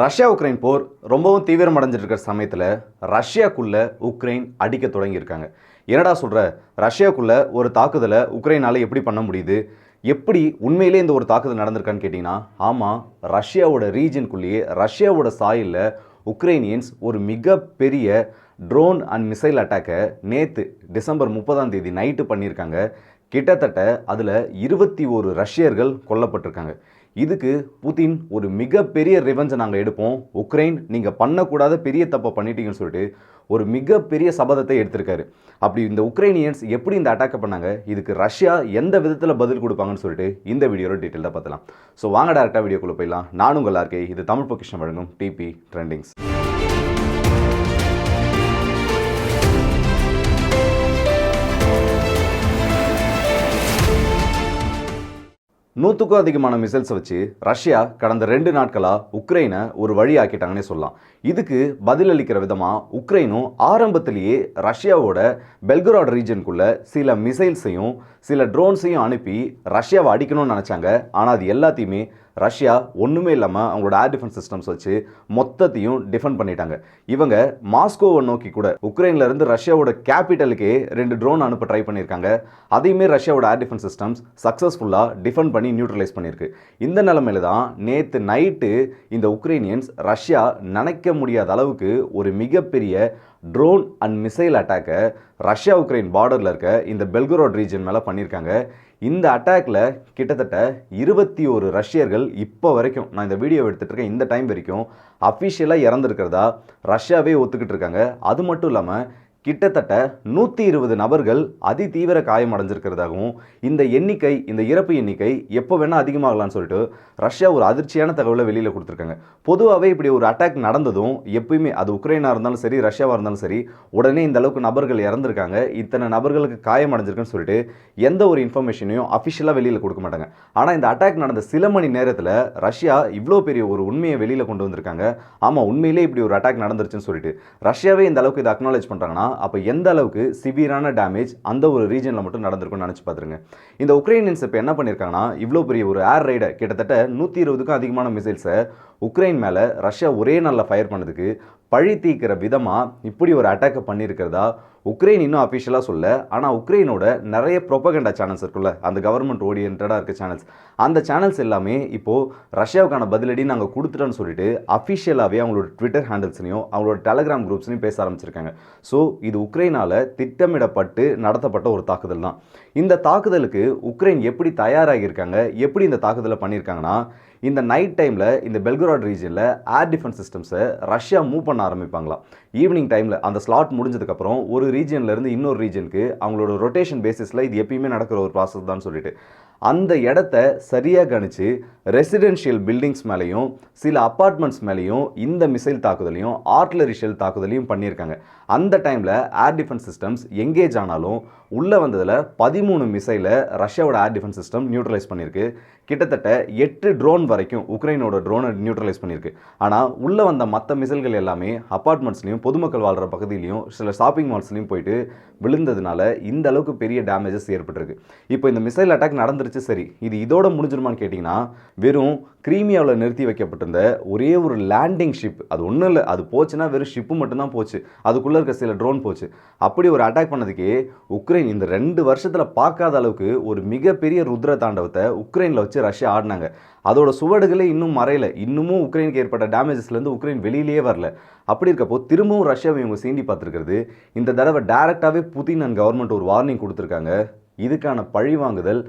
Russia Ukraine போர் ரொம்பவும் தீவிரம் அடைஞ்சிட்டு இருக்கிற சமயத்தில் ரஷ்யாக்குள்ளே உக்ரைன் அடிக்க தொடங்கியிருக்காங்க. என்னடா சொல்கிற ரஷ்யாக்குள்ளே ஒரு தாக்குதலை உக்ரைனால் எப்படி பண்ண முடியுது? எப்படி உண்மையிலே இந்த ஒரு தாக்குதல் நடந்திருக்கான்னு கேட்டிங்கன்னா ஆமாம் ரஷ்யாவோட ரீஜனுக்குள்ளேயே ரஷ்யாவோட சாயலில் உக்ரைனியன்ஸ் ஒரு மிகப்பெரிய ட்ரோன் அண்ட் மிசைல் அட்டாக்கை நேற்று டிசம்பர் முப்பதாம் தேதி நைட்டு பண்ணியிருக்காங்க. கிட்டத்தட்ட அதில் இருபத்தி ஒரு ரஷ்யர்கள் கொல்லப்பட்டிருக்காங்க. இதுக்கு புதின் ஒரு மிகப்பெரிய ரிவெஞ்சை நாங்கள் எடுப்போம். உக்ரைன் நீங்கள் பண்ணக்கூடாத பெரிய தப்பை பண்ணிட்டீங்கன்னு சொல்லிட்டு ஒரு மிகப்பெரிய சபதத்தை எடுத்திருக்காரு. அப்படி இந்த உக்ரைனியன்ஸ் எப்படி இந்த அட்டாக்கை பண்ணாங்க? இதுக்கு ரஷ்யா எந்த விதத்தில் பதில் கொடுப்பாங்கன்னு சொல்லிட்டு இந்த வீடியோவில் டீட்டெயிலாக பார்த்தலாம் ஸோ வாங்க டேரெக்டாக வீடியோக்குள்ளே போயிடலாம். நானும் உங்கள் இருக்கே இது தமிழ் பொக்கிஷன் வழங்கும் டிபி ட்ரெண்டிங்ஸ் நூற்றுக்கும் அதிகமான மிசைல்ஸை வச்சு ரஷ்யா கடந்த ரெண்டு நாட்களாக உக்ரைனை ஒரு வழி ஆக்கிட்டாங்கன்னே சொல்லலாம். இதுக்கு பதிலளிக்கிற விதமாக உக்ரைனும் ஆரம்பத்திலேயே ரஷ்யாவோட பெல்கராட் ரீஜனுக்குள்ள சில மிசைல்ஸையும் சில ட்ரோன்ஸையும் அனுப்பி ரஷ்யாவை அடிக்கணும்னு நினச்சாங்க. ஆனால் அது எல்லாத்தையுமே ரஷ்யா ஒன்றுமே இல்லாமல் அவங்களோட ஏர் டிஃபென்ஸ் சிஸ்டம்ஸ் வச்சு மொத்தத்தையும் டிஃபெண்ட் பண்ணிட்டாங்க. இவங்க மாஸ்கோவை நோக்கி கூட உக்ரைன்லேருந்து ரஷ்யாவோட கேபிட்டலுக்கே ரெண்டு ட்ரோன் அனுப்ப ட்ரை பண்ணியிருக்காங்க. அதையுமே ரஷ்யாவோட ஏர் டிஃபென்ஸ் சிஸ்டம்ஸ் சக்ஸஸ்ஃபுல்லாக டிஃபெண்ட் பண்ணி நியூட்ரலைஸ் பண்ணியிருக்கு. இந்த நிலமையில தான் நேற்று நைட்டு இந்த உக்ரைனியன்ஸ் ரஷ்யா நினைக்க முடியாத அளவுக்கு ஒரு மிகப்பெரிய ட்ரோன் அண்ட் மிசைல் அட்டாக்கை ரஷ்யா உக்ரைன் பார்டரில் இருக்க இந்த பெல்கரோட் ரீஜன் மேலே பண்ணியிருக்காங்க இந்த அட்டாக்ல கிட்டத்தட்ட இருபத்தி ஒரு ரஷ்யர்கள் இப்போ வரைக்கும் நான் இந்த வீடியோ எடுத்துகிட்டு இருக்கேன் இந்த டைம் வரைக்கும் அஃபிஷியலாக இறந்துருக்கிறதா ரஷ்யாவே ஒத்துக்கிட்டு இருக்காங்க. அது மட்டும் இல்லாமல் கிட்டத்தட்ட நூற்றி இருபது நபர்கள் அதி தீவிர காயம் அடைஞ்சிருக்கிறதாகவும் இந்த எண்ணிக்கை இந்த இறப்பு எண்ணிக்கை எப்போ வேணால் அதிகமாகலாம்னு சொல்லிட்டு ரஷ்யா ஒரு அதிர்ச்சியான தகவலை வெளியில் கொடுத்துருக்காங்க. பொதுவாகவே இப்படி ஒரு அட்டாக் நடந்ததும் எப்பயுமே அது உக்ரைனாக இருந்தாலும் சரி ரஷ்யாவாக இருந்தாலும் சரி உடனே இந்த அளவுக்கு நபர்கள் இறந்துருக்காங்க. இத்தனை நபர்களுக்கு காயம் அடைஞ்சிருக்குன்னு சொல்லிட்டு எந்த ஒரு இன்ஃபர்மேஷனையும் அஃபிஷியலாக வெளியில் கொடுக்க மாட்டாங்க. ஆனால் இந்த அட்டாக் நடந்த சில மணி நேரத்தில் ரஷ்யா இவ்வளோ பெரிய ஒரு உண்மையை வெளியில் கொண்டு வந்திருக்காங்க. ஆமாம் உண்மையிலே இப்படி ஒரு அட்டாக் நடந்துருச்சுன்னு சொல்லிட்டு. ரஷ்யாவே இந்த அளவுக்கு இதை அக்னாலேஜ் பண்ணுறாங்கன்னா அப்போ எந்த அளவுக்கு சிவியரான டேமேஜ் அந்த ஒரு ரீஜனில் மட்டும் நடந்திருக்கும்னு நினச்சி பார்த்துருங்க இந்த உக்ரைனியன்ஸ் இப்போ என்ன பண்ணியிருக்காங்கன்னா இவ்வளோ பெரிய ஒரு ஏர் ரைடை கிட்டத்தட்ட நூற்றி இருபதுக்கும் அதிகமான மிசைல்ஸை உக்ரைன் மேலே ரஷ்யா ஒரே நாளில் ஃபயர் பண்ணதுக்கு பழி தீக்கிற விதமாக இப்படி ஒரு அட்டாக்கை பண்ணியிருக்கிறதா உக்ரைன் இன்னும் அஃபிஷியலாக சொல்ல. ஆனால் உக்ரைனோட நிறைய ப்ரொபகண்டா சேனல்ஸ் இருக்குல்ல அந்த கவர்மெண்ட் ஓரியன்டாக இருக்க சேனல்ஸ் அந்த சேனல்ஸ் எல்லாமே இப்போது ரஷ்யாவுக்கான பதிலடி நாங்கள் கொடுத்துட்டோன்னு சொல்லிட்டு அஃபிஷியலாகவே அவங்களோட ட்விட்டர் ஹேண்டில்ஸ்லையும் அவங்களோட டெலகிராம் குரூப்ஸ்லையும் பேச ஆரம்பிச்சிருக்காங்க. ஸோ இது உக்ரைனால் திட்டமிடப்பட்டு நடத்தப்பட்ட ஒரு தாக்குதல் தான். இந்த தாக்குதலுக்கு உக்ரைன் எப்படி தயாராகியிருக்காங்க எப்படி இந்த தாக்குதலை பண்ணியிருக்காங்கன்னா இந்த நைட் டைமில் இந்த பெல்கராட் ரீஜனில் ஏர் டிஃபென்ஸ் சிஸ்டம்ஸை ரஷ்யா மூவ் பண்ண ஆரம்பிப்பாங்களாம். ஈவினிங் டைமில் அந்த ஸ்லாட் முடிஞ்சதுக்கப்புறம் ஒரு ரீஜன்லேருந்து இன்னொரு ரீஜனுக்கு அவங்களோட ரொட்டேஷன் பேசிஸில் இது எப்பயுமே நடக்கிற ஒரு ப்ராசஸ் தான் சொல்லிட்டு. அந்த இடத்த சரியாக கணிச்சு ரெசிடென்ஷியல் பில்டிங்ஸ் மேலேயும் சில அப்பார்ட்மெண்ட்ஸ் மேலேயும் இந்த மிசைல் தாக்குதலையும் ஆர்ட்லரி ஷெல் தாக்குதலையும் பண்ணியிருக்காங்க. அந்த டைமில் ஏர் டிஃபென்ஸ் சிஸ்டம்ஸ் எங்கேஜ் ஆனாலும் உள்ளே வந்ததில் பதிமூணு மிசைலை ரஷ்யாவோட ஏர் டிஃபென்ஸ் சிஸ்டம் நியூட்ரலைஸ் பண்ணியிருக்கு. கிட்டத்தட்ட எட்டு ட்ரோன் வரைக்கும் உக்ரைனோட ட்ரோனை நியூட்ரலைஸ் பண்ணியிருக்கு. ஆனால் உள்ளே வந்த மற்ற மிசைல்கள் எல்லாமே அப்பார்ட்மெண்ட்ஸ்லையும் பொதுமக்கள் வாழ்கிற பகுதியிலையும் சில ஷாப்பிங் மால்ஸ்லையும் போயிட்டு விழுந்ததுனால இந்த அளவுக்கு பெரிய டேமேஜஸ் ஏற்பட்டிருக்கு. இப்போ இந்த மிசைல் அட்டாக் நடந்துருச்சு சரி. இது இதோட முடிஞ்சிருமான்னு கேட்டிங்கன்னா வெறும் கிரீமியாவில் நிறுத்தி வைக்கப்பட்டிருந்த ஒரே ஒரு லேண்டிங் ஷிப் அது ஒன்றும் இல்லை அது போச்சுன்னா வெறும் ஷிப்பு மட்டும்தான் போச்சு. அதுக்குள்ளே இருக்க சில ட்ரோன் போச்சு. அப்படி ஒரு அட்டாக் பண்ணதுக்கே உக்ரைன் இந்த ரெண்டு வருஷத்தில் பார்க்காத அளவுக்கு ஒரு மிகப்பெரிய ருத்ர தாண்டவத்தை உக்ரைனில் வச்சு ரஷ்யா ஆடினாங்க. அதோட சுவடுகளே இன்னும் மறையல. இன்னமும் உக்ரைனுக்கு ஏற்பட்ட டேமேஜஸ்லேருந்து உக்ரைன் வெளியிலேயே வரல. அப்படி இருக்கப்போ திரும்பவும் ரஷ்யாவை இவங்க சீண்டி பார்த்துருக்கிறது. இந்த தடவை டைரெக்டாகவே புதின் அண்ட் கவர்மெண்ட் ஒரு வார்னிங் கொடுத்துருக்காங்க. இதுக்கான பழிவாங்குதல்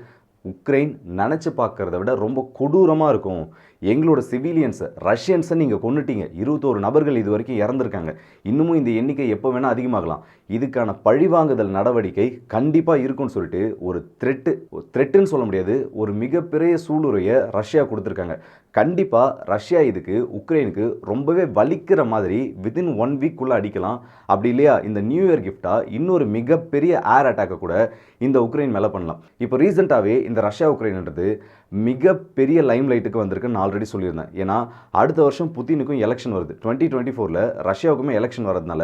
உக்ரைன் நினச்சி பார்க்குறத விட ரொம்ப கொடூரமாக இருக்கும். எங்களோட சிவிலியன்ஸை ரஷ்யன்ஸை நீங்கள் கொண்டுட்டீங்க இருபத்தோரு நபர்கள் இது வரைக்கும் இறந்துருக்காங்க. இன்னமும் இந்த எண்ணிக்கை எப்போ வேணால் அதிகமாகலாம். இதுக்கான பழிவாங்குதல் நடவடிக்கை கண்டிப்பாக இருக்கும்னு சொல்லிட்டு ஒரு த்ரெட்டு த்ரெட்டுன்னு சொல்ல முடியாது. ஒரு மிகப்பெரிய சூளுரையை ரஷ்யா கொடுத்துருக்காங்க. கண்டிப்பாக ரஷ்யா இதுக்கு உக்ரைனுக்கு ரொம்பவே வலிக்கிற மாதிரி வித்தின் ஒன் வீக்குள்ளே அடிக்கலாம். அப்படி இல்லையா? இந்த நியூ இயர் கிஃப்டாக இன்னொரு மிகப்பெரிய ஏர் அட்டாக்கை கூட இந்த உக்ரைன் மேலே பண்ணலாம். இப்போ ரீசெண்டாகவே இந்த ரஷ்யா உக்ரைன்ன்றது மிகப்பெரிய லைம் லைட்டுக்கு வந்திருக்கு நாலு ஆல்ரெடி சொல்லியிருந்தேன். ஏன்னா அடுத்த வருஷம் புத்தினுக்கும் எலெக்ஷன் வருது. டுவெண்ட்டி டுவெண்ட்டி ஃபோரில் ரஷ்யாவுக்குமே எலெக்ஷன் வரதுனால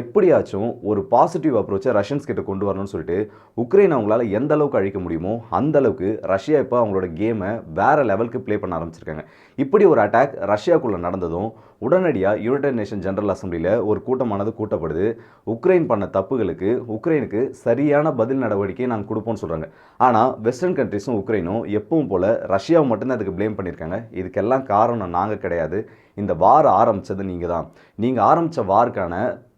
எப்படியாச்சும் ஒரு பாசிட்டிவ் அப்ரோச்சை ரஷ்யன்ஸ் கிட்ட கொண்டு வரணும்னு சொல்லிட்டு உக்ரைன் அவங்களால எந்த அளவுக்கு அழிக்க முடியுமோ அந்த அளவுக்கு ரஷ்யா இப்போ அவங்களோட கேமை வேறு லெவலுக்கு ப்ளே பண்ண ஆரம்பிச்சிருக்காங்க. இப்படி ஒரு அட்டாக் ரஷ்யாக்குள்ளே நடந்ததும் உடனடியாக யுனைடெட் நேஷன் ஜெனரல் அசம்பிளியில் ஒரு கூட்டமானது கூட்டப்படுது. உக்ரைன் பண்ண தப்புகளுக்கு உக்ரைனுக்கு சரியான பதில் நடவடிக்கை நாங்கள் கொடுப்போம்னு சொல்கிறாங்க ஆனால் வெஸ்டர்ன் கண்ட்ரிஸும் உக்ரைனும் எப்பவும் போல் ரஷ்யாவை மட்டும்தான் அதுக்கு ப்ளேம் பண்ணியிருக்காங்க. இதுக்கெல்லாம் காரணம் நாங்கள் கிடையாது. இந்த வார் ஆரம்பித்தது நீங்கள் தான் நீங்கள் ஆரம்பித்த வாருக்கான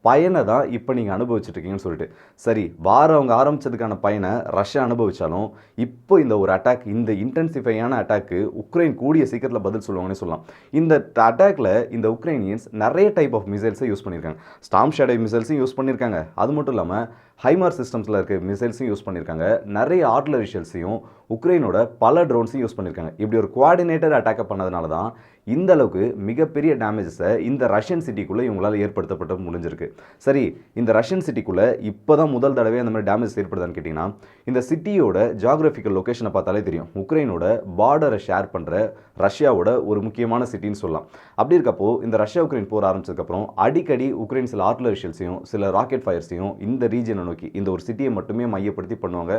பயனை தான் இப்போ நீங்கள் அனுபவிச்சுட்ருக்கீங்கன்னு சொல்லிட்டு. சரி வாரம் அவங்க ஆரம்பிச்சதுக்கான பயனை ரஷ்யா அனுபவித்தாலும் இப்போ இந்த ஒரு அட்டாக் இந்த இன்டென்சிஃபையான அட்டாக்கு உக்ரைன் கூடிய சீக்கிரத்தில் பதில் சொல்லுவாங்கன்னு சொல்லலாம். இந்த அட்டாக்ல இந்த உக்ரைனியன்ஸ் நிறைய டைப் ஆஃப் மிசைல்ஸை யூஸ் பண்ணியிருக்காங்க. ஸ்டாம் ஷேடோ மிசைல்ஸையும் யூஸ் பண்ணியிருக்காங்க. அது மட்டும் இல்லாமல் ஹைமார் சிஸ்டம்ஸில் இருக்க மிசைல்ஸையும் யூஸ் பண்ணியிருக்காங்க நிறைய ஆர்ட்லரி ஷெல்ஸையும் உக்ரைனோட பல ட்ரோன்ஸையும் யூஸ் பண்ணியிருக்காங்க இப்படி ஒரு குவாடினேட்டர் அட்டாக் பண்ணதுனால தான் இந்த அளவுக்கு மிகப்பெரிய டேமேஜஸை இந்த ரஷ்யன் சிட்டிக்குள்ளே இவங்களால் ஏற்படுத்தப்பட்டு முடிஞ்சிருக்கு. சரி இந்த ரஷ்யன் சிட்டிக்குள்ளே இப்போ தான் முதல் தடவை அந்த மாதிரி டேமேஜ் ஏற்படுதான்னு கேட்டிங்கன்னா இந்த சிட்டியோட ஜாகிரபிக்கல் லொக்கேஷனை பார்த்தாலே தெரியும். உக்ரைனோட பார்டரை ஷேர் பண்ணுற ரஷ்யாவோட ஒரு முக்கியமான சிட்டின்னு சொல்லலாம். அப்படி இருக்கப்போ இந்த ரஷ்யா உக்ரைன் போர் ஆரம்பிச்சதுக்கப்புறம் அடிக்கடி உக்ரைன் சில ஆர்ட்லரிஷியல்ஸையும் சில ராக்கெட் ஃபயர்ஸையும் இந்த ரீஜனோட நோக்கி. இந்த ஒரு சிட்டியை மட்டுமே மையப்படுத்தி பண்ணுவாங்க.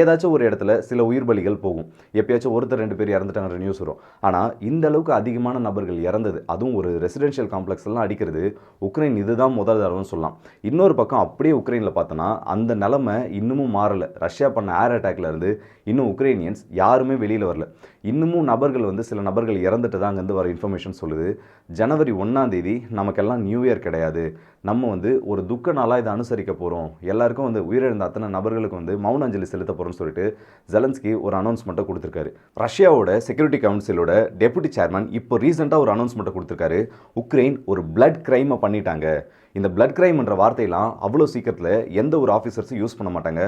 ஏதாச்சும் ஒரு இடத்துல சில உயிர் பலிகள் போகும். எப்பயாச்சும் ஒருத்தர் ரெண்டு பேர் இறந்துட்டாங்கிற நியூஸ் வரும். ஆனால் இந்த அளவுக்கு அதிகமான நபர்கள் இறந்தது அதுவும் ஒரு ரெசிடென்ஷியல் காம்ப்ளெக்ஸ் எல்லாம் அடிக்கிறது உக்ரைன் இதுதான் முதல் தடவைன்னு சொல்லலாம். இன்னொரு பக்கம் அப்படியே உக்ரைனில் பார்த்தோன்னா அந்த நிலமை இன்னமும் மாறலை. ரஷ்யா பண்ண ஏர் அட்டாக்ல இருந்து இன்னும் உக்ரைனியன்ஸ் யாருமே வெளியில் வரல. இன்னமும் நபர்கள் வந்து சில நபர்கள் இறந்துட்டு தான் அங்கேருந்து வர இன்ஃபர்மேஷன் சொல்லுது. ஜனவரி ஒன்றாம் தேதி நமக்கெல்லாம் நியூ இயர் கிடையாது. நம்ம வந்து ஒரு துக்க நாளாக இதை அனுசரிக்க போகிறோம் எல்லாருக்கும் வந்து உயிரிழந்த அத்தனை நபர்களுக்கு வந்து மௌன அஞ்சலி செலுத்த போகிறோம்னு சொல்லிட்டு ஜெலன்ஸ்கி ஒரு அனௌன்ஸ்மெண்ட்டை கொடுத்துருக்காரு. ரஷ்யாவோட செக்யூரிட்டி கவுன்சிலோட டெபுட்டி சேர்மன் இப்போ ரீசெண்டாக ஒரு அனௌன்ஸ்மெண்ட்டை கொடுத்துருக்காரு. உக்ரைன் ஒரு பிளட் கிரைமை பண்ணிட்டாங்க. இந்த பிளட் கிரைம்ன்ற வார்த்தையெல்லாம் அவ்வளோ சீக்கிரத்தில் எந்த ஒரு ஆஃபீஸர்ஸும் யூஸ் பண்ண மாட்டாங்க.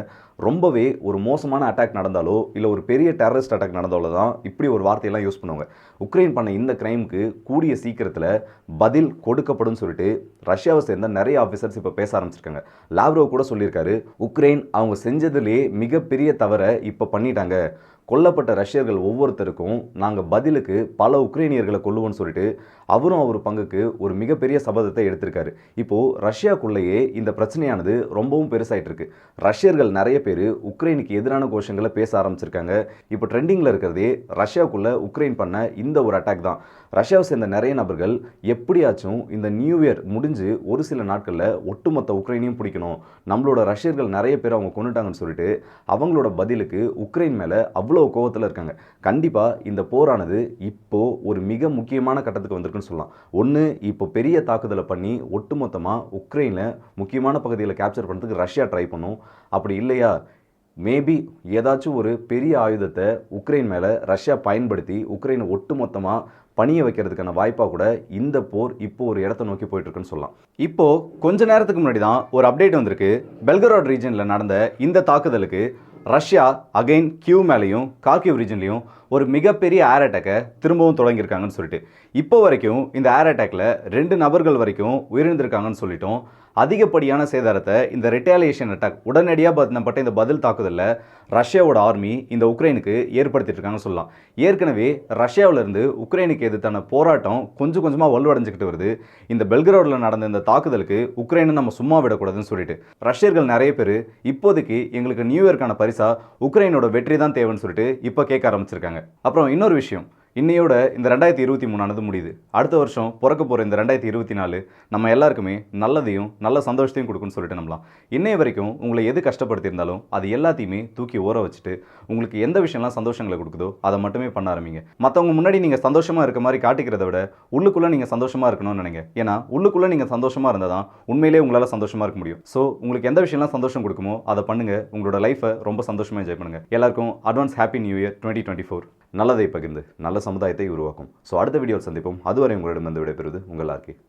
ரொம்பவே ஒரு மோசமான அட்டாக் நடந்தாலோ இல்லை ஒரு பெரிய டெரரிஸ்ட் அட்டாக் நடந்தாலோ தான் இப்படி ஒரு வார்த்தையெல்லாம் யூஸ் பண்ணுவாங்க. உக்ரைன் பண்ண இந்த கிரைமுக்கு கூடிய சீக்கிரத்தில் பதில் கொடுக்கப்படும் சொல்லிட்டு ரஷ்யாவை சேர்ந்த நிறைய ஆஃபீஸர்ஸ் இப்போ பேச ஆரம்பிச்சிருக்காங்க. லாவ்ரோ கூட சொல்லியிருக்காரு உக்ரைன் அவங்க செஞ்சதுலேயே மிகப்பெரிய தவறை இப்போ பண்ணிட்டாங்க. கொல்லப்பட்ட ரஷ்யர்கள் ஒவ்வொருத்தருக்கும் நாங்கள் பதிலுக்கு பல உக்ரைனியர்களை கொல்லுவோம்னு சொல்லிட்டு அவரும் அவர் பங்குக்கு ஒரு மிகப்பெரிய சபதத்தை எடுத்திருக்காரு. இப்போது ரஷ்யாக்குள்ளேயே இந்த பிரச்சனையானது ரொம்பவும் பெருசாகிட்டு இருக்கு ரஷ்யர்கள் நிறைய பேர் உக்ரைனுக்கு எதிரான கோஷங்களை பேச ஆரம்பிச்சிருக்காங்க. இப்போ ட்ரெண்டிங்கில் இருக்கிறதே ரஷ்யாவுக்குள்ளே உக்ரைன் பண்ண இந்த ஒரு அட்டாக் தான். ரஷ்யாவை சேர்ந்த நிறைய நபர்கள் எப்படியாச்சும் இந்த நியூ இயர் முடிஞ்சு ஒரு சில நாட்களில் ஒட்டுமொத்த உக்ரைனையும் பிடிக்கணும். நம்மளோட ரஷ்யர்கள் நிறைய பேர் அவங்க கொண்டுட்டாங்கன்னு சொல்லிட்டு அவங்களோட பதிலுக்கு உக்ரைன் மேலே அவ்வளோ கோவத்தில் இருக்காங்க. கண்டிப்பாக இந்த போரானது இப்போ ஒரு மிக முக்கியமான கட்டத்துக்கு வந்திருக்குன்னு சொல்லலாம். ஒன்று இப்போ பெரிய தாக்குதலை பண்ணி ஒட்டுமொத்தமாக உக்ரைனில் முக்கியமான பகுதிகளை கேப்சர் பண்ணுறதுக்கு ரஷ்யா ட்ரை பண்ணும். அப்படி இல்லையா? மேபி ஏதாச்சும் ஒரு பெரிய ஆயுதத்தை உக்ரைன் மேலே ரஷ்யா பயன்படுத்தி உக்ரைனை ஒட்டுமொத்தமாக பணிய வைக்கிறதுக்கான வாய்ப்பாக கூட இந்த போர் இப்போ ஒரு இடத்த நோக்கி போயிட்டுருக்குன்னு சொல்லலாம். இப்போ கொஞ்ச நேரத்துக்கு முன்னாடி தான் ஒரு அப்டேட் வந்திருக்கு. பெல்கராட் ரீஜனில் நடந்த இந்த தாக்குதலுக்கு ரஷ்யா அகைன் கியூ மேலேயும் கார்கிவ் ரீஜன்லையும் ஒரு மிகப்பெரிய ஏர் அட்டாக்கை திரும்பவும் தொடங்கியிருக்காங்கன்னு சொல்லிட்டு. இப்போ வரைக்கும் இந்த ஏர் அட்டாக்ல ரெண்டு நபர்கள் வரைக்கும் உயிரிழந்திருக்காங்கன்னு சொல்லிட்டோம் அதிகப்படியான சேதாரத்தை இந்த ரிட்டாலியேஷன் அட்டாக் உடனடியாக பட்ட இந்த பதில் தாக்குதலில் ரஷ்யாவோட ஆர்மி இந்த உக்ரைனுக்கு ஏற்படுத்திட்டு இருக்காங்கன்னு சொல்லலாம். ஏற்கனவே ரஷ்யாவிலிருந்து உக்ரைனுக்கு எதிர்த்தான போராட்டம் கொஞ்சம் கொஞ்சமாக வலுவடைஞ்சுக்கிட்டு வருது. இந்த பெல்கிராடில் நடந்த இந்த தாக்குதலுக்கு உக்ரைனை நம்ம சும்மா விடக்கூடாதுன்னு சொல்லிட்டு. ரஷ்யர்கள் நிறைய பேர் இப்போதைக்கு எங்களுக்கு நியூ இயர்க்கான பரிசாக உக்ரைனோட வெற்றி தான் தேவைன்னு சொல்லிட்டு இப்போ கேட்க ஆரம்பிச்சிருக்காங்க. அப்புறம் இன்னொரு விஷயம். இன்னையோட இந்த ரெண்டாயிரத்தி இருபத்தி மூணானது முடியுது. அடுத்த வருஷம் பிறக்க போகிற இந்த ரெண்டாயிரத்தி இருபத்தி நாலு நம்ம எல்லாருக்குமே நல்லதையும் நல்ல சந்தோஷத்தையும் கொடுக்குன்னு சொல்லிட்டு நம்பலாம். இன்னைய வரைக்கும் உங்களை எது கஷ்டப்படுத்தியிருந்தாலும் அது எல்லாத்தையுமே தூக்கி ஊற வச்சுட்டு உங்களுக்கு எந்த விஷயம்லாம் சந்தோஷங்களை கொடுக்குதோ அதை மட்டுமே பண்ண ஆரம்பிங்க. மற்றவங்க முன்னாடி நீங்கள் சந்தோஷமாக இருக்க மாதிரி காட்டிக்கிறத விட உள்ளுக்குள்ளே நீங்கள் சந்தோஷமாக இருக்கணும்னு நினைங்க. ஏன்னா உள்ளுக்குள்ளே நீங்கள் சந்தோஷமாக இருந்தால் தான் உண்மையிலே உங்களால் சந்தோஷமாக இருக்க முடியும். ஸோ உங்களுக்கு எந்த விஷயம்லாம் சந்தோஷம் கொடுக்குமோ அதை பண்ணுங்கள் உங்களோட லைஃப்பை ரொம்ப சந்தோஷமாக என்ஜாய் பண்ணுங்கள் எல்லாருக்கும் advance happy new year twenty twenty four நல்லதை பகிர்ந்து நல்ல சமுதாயத்தை உருவாக்கும். ஸோ அடுத்த வீடியோவில் சந்திப்போம். அதுவரை உங்களிடம் வந்து விடைபெறுவது உங்கள் ஆர்கே